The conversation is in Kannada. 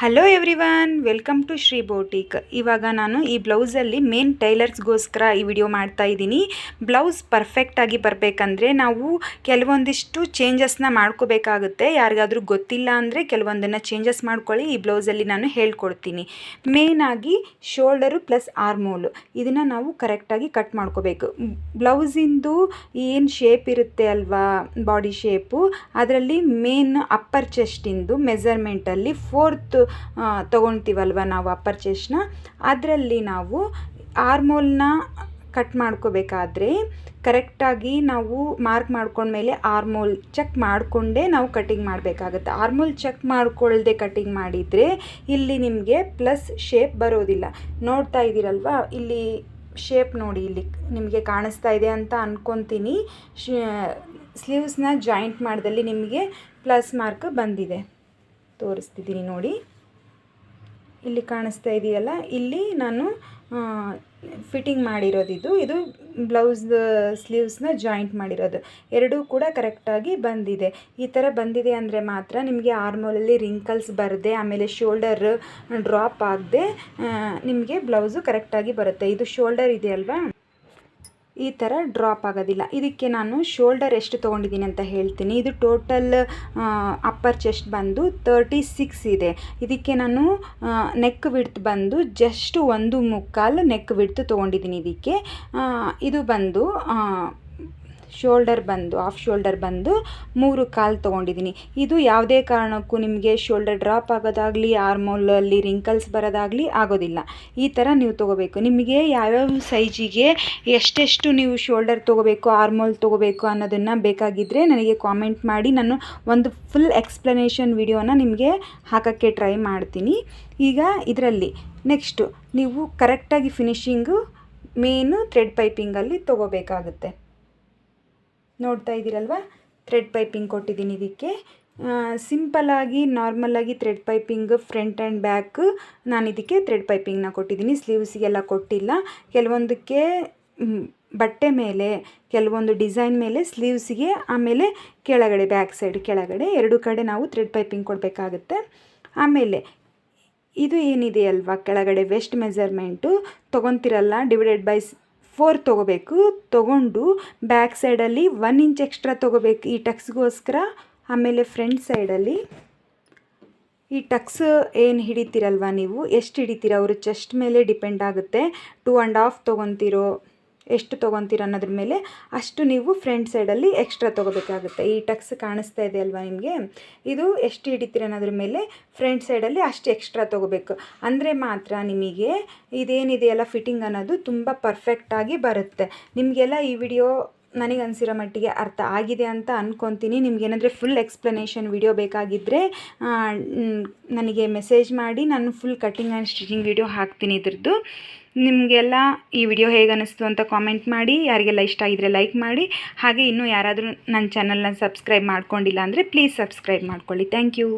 Hello everyone welcome to Shri boutique ಇವಾಗ ನಾನು ಈ ಬ್ಲೌಸಲ್ಲಿ ಮೇನ್ ಟೈಲರ್ಸ್ಗೋಸ್ಕರ ಈ ವಿಡಿಯೋ ಮಾಡ್ತಾ ಇದ್ದೀನಿ. ಬ್ಲೌಸ್ ಪರ್ಫೆಕ್ಟಾಗಿ ಬರಬೇಕಂದ್ರೆ ನಾವು ಕೆಲವೊಂದಿಷ್ಟು ಚೇಂಜಸ್ನ ಮಾಡ್ಕೋಬೇಕಾಗುತ್ತೆ. ಯಾರಿಗಾದರೂ ಗೊತ್ತಿಲ್ಲ ಅಂದರೆ ಕೆಲವೊಂದನ್ನು ಚೇಂಜಸ್ ಮಾಡ್ಕೊಳ್ಳಿ. ಈ ಬ್ಲೌಸಲ್ಲಿ ನಾನು ಹೇಳ್ಕೊಡ್ತೀನಿ. ಆಗಿ ಶೋಲ್ಡರು ಪ್ಲಸ್ ಆರ್ಮೋಲು ಇದನ್ನು ನಾವು ಕರೆಕ್ಟಾಗಿ ಕಟ್ ಮಾಡ್ಕೋಬೇಕು. ಬ್ಲೌಸಿಂದು ಏನು ಶೇಪ್ ಇರುತ್ತೆ ಅಲ್ವಾ ಬಾಡಿ ಶೇಪು ಅದರಲ್ಲಿ ಮೇನ್ ಅಪ್ಪರ್ ಚೆಸ್ಟಿಂದು ಮೆಸರ್ಮೆಂಟಲ್ಲಿ ಫೋರ್ತ್ ತೊಗೊಳ್ತೀವಲ್ವ ನಾವು ಅಪ್ಪರ್ ಚೆಸ್ಟ್ನ ಅದರಲ್ಲಿ ನಾವು ಆರ್ಮೋಲ್ನ ಕಟ್ ಮಾಡ್ಕೋಬೇಕಾದ್ರೆ ಕರೆಕ್ಟಾಗಿ ನಾವು ಮಾರ್ಕ್ ಮಾಡ್ಕೊಂಡ್ಮೇಲೆ ಆರ್ಮೋಲ್ ಚೆಕ್ ಮಾಡಿಕೊಂಡೇ ನಾವು ಕಟಿಂಗ್ ಮಾಡಬೇಕಾಗುತ್ತೆ. ಆರ್ಮೋಲ್ ಚೆಕ್ ಮಾಡಿಕೊಳ್ಳದೆ ಕಟಿಂಗ್ ಮಾಡಿದರೆ ಇಲ್ಲಿ ನಿಮಗೆ ಪ್ಲಸ್ ಶೇಪ್ ಬರೋದಿಲ್ಲ. ನೋಡ್ತಾ ಇದ್ದೀರಲ್ವ? ಇಲ್ಲಿ ಶೇಪ್ ನೋಡಿ ಇಲ್ಲಿ ನಿಮಗೆ ಕಾಣಿಸ್ತಾ ಇದೆ ಅಂತ ಅಂದ್ಕೊತೀನಿ ಸ್ಲೀವ್ಸ್ನ ಜಾಯಿಂಟ್ ಮಾಡಿದಲ್ಲಿ ನಿಮಗೆ ಪ್ಲಸ್ ಮಾರ್ಕ್ ಬಂದಿದೆ. ತೋರಿಸ್ತಿದ್ದೀನಿ ನೋಡಿ. ಇಲ್ಲಿ ಕಾಣಿಸ್ತಾ ಇದೆಯಲ್ಲ, ಇಲ್ಲಿ ನಾನು ಫಿಟ್ಟಿಂಗ್ ಮಾಡಿರೋದಿದು ಇದು. ಬ್ಲೌಸ್ ಸ್ಲೀವ್ಸ್ನ ಜಾಯಿಂಟ್ ಮಾಡಿರೋದು. ಎರಡೂ ಕೂಡ ಕರೆಕ್ಟಾಗಿ ಬಂದಿದೆ. ಈ ಥರ ಬಂದಿದೆ ಅಂದರೆ ಮಾತ್ರ ನಿಮಗೆ ಆರ್ಮೋಲಲ್ಲಿ ರಿಂಕಲ್ಸ್ ಬರದೆ, ಆಮೇಲೆ ಶೋಲ್ಡರ್ ಡ್ರಾಪ್ ಆಗದೆ ನಿಮಗೆ ಬ್ಲೌಸು ಕರೆಕ್ಟಾಗಿ ಬರುತ್ತೆ. ಇದು ಶೋಲ್ಡರ್ ಇದೆ ಅಲ್ವಾ ಈ ಥರ ಡ್ರಾಪ್ ಆಗೋದಿಲ್ಲ. ಇದಕ್ಕೆ ನಾನು ಶೋಲ್ಡರ್ ಎಷ್ಟು ತೊಗೊಂಡಿದ್ದೀನಿ ಅಂತ ಹೇಳ್ತೀನಿ. ಇದು ಟೋಟಲ್ ಅಪ್ಪರ್ ಚೆಸ್ಟ್ ಬಂದು ತರ್ಟಿ ಸಿಕ್ಸ್ ಇದೆ. ಇದಕ್ಕೆ ನಾನು ನೆಕ್ ವಿಡ್ತ್ ಬಂದು ಜಸ್ಟ್ ಒಂದು ಮುಕ್ಕಾಲು ನೆಕ್ ವಿಡ್ತ್ ತೊಗೊಂಡಿದ್ದೀನಿ ಇದಕ್ಕೆ. ಇದು ಬಂದು ಶೋಲ್ಡರ್ ಬಂದು ಆಫ್ ಶೋಲ್ಡರ್ ಬಂದು ಮೂರು ಕಾಲು ತೊಗೊಂಡಿದ್ದೀನಿ. ಇದು ಯಾವುದೇ ಕಾರಣಕ್ಕೂ ನಿಮಗೆ ಶೋಲ್ಡರ್ ಡ್ರಾಪ್ ಆಗೋದಾಗಲಿ ಆರ್ಮೋಲಲ್ಲಿ ರಿಂಕಲ್ಸ್ ಬರೋದಾಗಲಿ ಆಗೋದಿಲ್ಲ. ಈ ಥರ ನೀವು ತೊಗೋಬೇಕು. ನಿಮಗೆ ಯಾವ್ಯಾವ ಸೈಜಿಗೆ ಎಷ್ಟೆಷ್ಟು ನೀವು ಶೋಲ್ಡರ್ ತೊಗೋಬೇಕು ಆರ್ಮೋಲ್ ತೊಗೋಬೇಕು ಅನ್ನೋದನ್ನು ಬೇಕಾಗಿದ್ದರೆ ನನಗೆ ಕಾಮೆಂಟ್ ಮಾಡಿ. ನಾನು ಒಂದು ಫುಲ್ ಎಕ್ಸ್ಪ್ಲನೇಷನ್ ವಿಡಿಯೋನ ನಿಮಗೆ ಹಾಕೋಕ್ಕೆ ಟ್ರೈ ಮಾಡ್ತೀನಿ. ಈಗ ಇದರಲ್ಲಿ ನೆಕ್ಸ್ಟು ನೀವು ಕರೆಕ್ಟಾಗಿ ಫಿನಿಶಿಂಗು ಮೇನು ಥ್ರೆಡ್ ಪೈಪಿಂಗಲ್ಲಿ ತೊಗೋಬೇಕಾಗುತ್ತೆ. ನೋಡ್ತಾ ಇದ್ದೀರಲ್ವ? ಥ್ರೆಡ್ ಪೈಪಿಂಗ್ ಕೊಟ್ಟಿದ್ದೀನಿ ಇದಕ್ಕೆ. ಸಿಂಪಲ್ಲಾಗಿ ನಾರ್ಮಲಾಗಿ thread piping front and back ನಾನು ಇದಕ್ಕೆ ಥ್ರೆಡ್ ಪೈಪಿಂಗ್ನ ಕೊಟ್ಟಿದ್ದೀನಿ. ಸ್ಲೀವ್ಸಿಗೆಲ್ಲ ಕೊಟ್ಟಿಲ್ಲ. ಕೆಲವೊಂದಕ್ಕೆ ಬಟ್ಟೆ ಮೇಲೆ, ಕೆಲವೊಂದು ಡಿಸೈನ್ ಮೇಲೆ ಸ್ಲೀವ್ಸಿಗೆ ಆಮೇಲೆ ಕೆಳಗಡೆ ಬ್ಯಾಕ್ ಸೈಡ್ ಕೆಳಗಡೆ ಎರಡು ಕಡೆ ನಾವು ಥ್ರೆಡ್ ಪೈಪಿಂಗ್ ಕೊಡಬೇಕಾಗುತ್ತೆ. ಆಮೇಲೆ, ಇದು ಏನಿದೆ ಅಲ್ವಾ? ಕೆಳಗಡೆ ವೆಸ್ಟ್ ಮೆಜರ್ಮೆಂಟು ತೊಗೊತಿರಲ್ಲ ಡಿವೈಡೆಡ್ ಬೈ ಫೋರ್ ತೊಗೋಬೇಕು. ತೊಗೊಂಡು ಬ್ಯಾಕ್ ಸೈಡಲ್ಲಿ ಒನ್ ಇಂಚ್ ಎಕ್ಸ್ಟ್ರಾ ತೊಗೋಬೇಕು ಈ ಟಕ್ಸ್ಗೋಸ್ಕರ ಆಮೇಲೆ ಫ್ರಂಟ್ ಸೈಡಲ್ಲಿ ಈ ಟಕ್ಸ್ ಏನು ಹಿಡಿತೀರಲ್ವ ನೀವು? ಎಷ್ಟು ಹಿಡಿತೀರ? ಅವರು ಚೆಸ್ಟ್ ಮೇಲೆ ಡಿಪೆಂಡ್ ಆಗುತ್ತೆ. ಟೂ ಆ್ಯಂಡ್ ಆಫ್ ತೊಗೊತಿರೋ? ಎಷ್ಟು ತೊಗೊತೀರ ಅನ್ನೋದ್ರ ಮೇಲೆ ಅಷ್ಟು ನೀವು ಫ್ರಂಟ್ ಸೈಡಲ್ಲಿ ಎಕ್ಸ್ಟ್ರಾ ತೊಗೋಬೇಕಾಗುತ್ತೆ. ಈ ಟಕ್ಸ್ ಕಾಣಿಸ್ತಾ ಇದೆ ಅಲ್ವಾ ನಿಮಗೆ? ಇದು ಎಷ್ಟು ಹಿಡಿತೀರ ಅನ್ನೋದ್ರ ಮೇಲೆ ಫ್ರಂಟ್ ಸೈಡಲ್ಲಿ ಅಷ್ಟು ಎಕ್ಸ್ಟ್ರಾ ತೊಗೋಬೇಕು. ಅಂದರೆ ಮಾತ್ರ ನಿಮಗೆ ಇದೇನಿದೆಯಲ್ಲ ಫಿಟ್ಟಿಂಗ್ ಅನ್ನೋದು ತುಂಬ ಪರ್ಫೆಕ್ಟಾಗಿ ಬರುತ್ತೆ. ನಿಮಗೆಲ್ಲ ಈ ವಿಡಿಯೋ ನನಗೆ ಅನಿಸಿರೋ ಮಟ್ಟಿಗೆ ಅರ್ಥ ಆಗಿದೆ ಅಂತ ಅಂದ್ಕೊತೀನಿ ನಿಮಗೇನಂದರೆ ಫುಲ್ ಎಕ್ಸ್ಪ್ಲನೇಷನ್ ವಿಡಿಯೋ ಬೇಕಾಗಿದ್ದರೆ ನನಗೆ ಮೆಸೇಜ್ ಮಾಡಿ. ನಾನು full cutting and stitching video ಹಾಕ್ತೀನಿ ಇದ್ರದ್ದು. ನಿಮಗೆಲ್ಲ ಈ ವಿಡಿಯೋ ಹೇಗೆ ಅನ್ನಿಸ್ತು ಅಂತ ಕಾಮೆಂಟ್ ಮಾಡಿ, ಯಾರಿಗೆಲ್ಲ ಇಷ್ಟ ಆಗಿದ್ರೆ ಲೈಕ್ ಮಾಡಿ, ಹಾಗೆ ಇನ್ನೂ ಯಾರಾದರೂ ನನ್ನ ಚಾನಲ್ನ ಸಬ್ಸ್ಕ್ರೈಬ್ ಮಾಡ್ಕೊಂಡಿಲ್ಲ ಅಂದರೆ ಪ್ಲೀಸ್ ಸಬ್ಸ್ಕ್ರೈಬ್ ಮಾಡ್ಕೊಳ್ಳಿ. Thank you